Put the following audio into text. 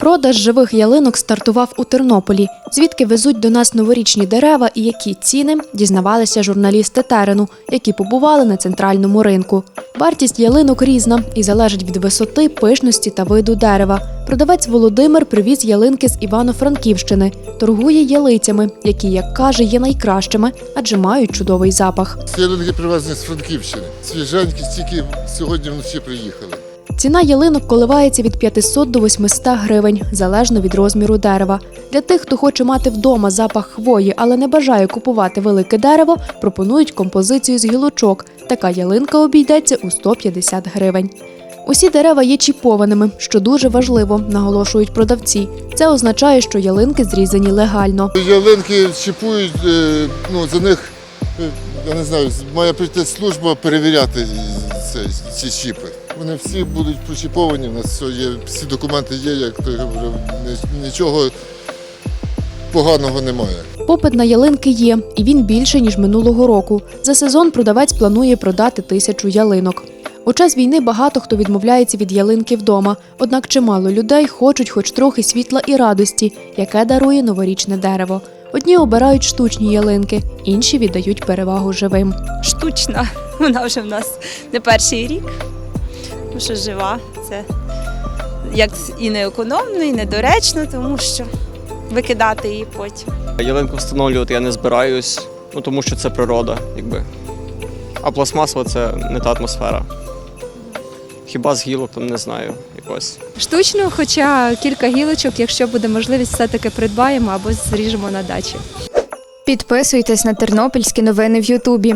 Продаж живих ялинок стартував у Тернополі, звідки везуть до нас новорічні дерева і які ціни дізнавалися журналісти терену, які побували на центральному ринку. Вартість ялинок різна і залежить від висоти, пишності та виду дерева. Продавець Володимир привіз ялинки з Івано-Франківщини, торгує ялицями, які, як каже, є найкращими, адже мають чудовий запах. Ялинки привезені з Франківщини. Свіженькі, тільки сьогодні вночі приїхали. Ціна ялинок коливається від 500 до 800 гривень, залежно від розміру дерева. Для тих, хто хоче мати вдома запах хвої, але не бажає купувати велике дерево, пропонують композицію з гілочок. Така ялинка обійдеться у 150 гривень. Усі дерева є чіпованими, що дуже важливо, наголошують продавці. Це означає, що ялинки зрізані легально. Ялинки чіпують, е, ну, за них, е, я не знаю, має прийти служба перевіряти ці чіпи. Вони всі будуть прочіповані, у нас все є, всі документи є, як той говорив, нічого поганого немає. Попит на ялинки є, і він більше ніж минулого року. За сезон продавець планує продати тисячу ялинок. У час війни багато хто відмовляється від ялинки вдома, однак чимало людей хочуть хоч трохи світла і радості, яке дарує новорічне дерево. Одні обирають штучні ялинки, інші віддають перевагу живим. штучна. Вона вже в нас не перший рік. Тому що жива. Це як і не економно, і недоречно, тому що викидати її потім. Ялинку встановлювати я не збираюсь, ну тому що це природа, якби. А пластмасова це не та атмосфера. Хіба з гілок, то не знаю якось. Штучно, хоча кілька гілочок, якщо буде можливість, все-таки придбаємо або зріжемо на дачі. Підписуйтесь на тернопільські новини в Ютубі.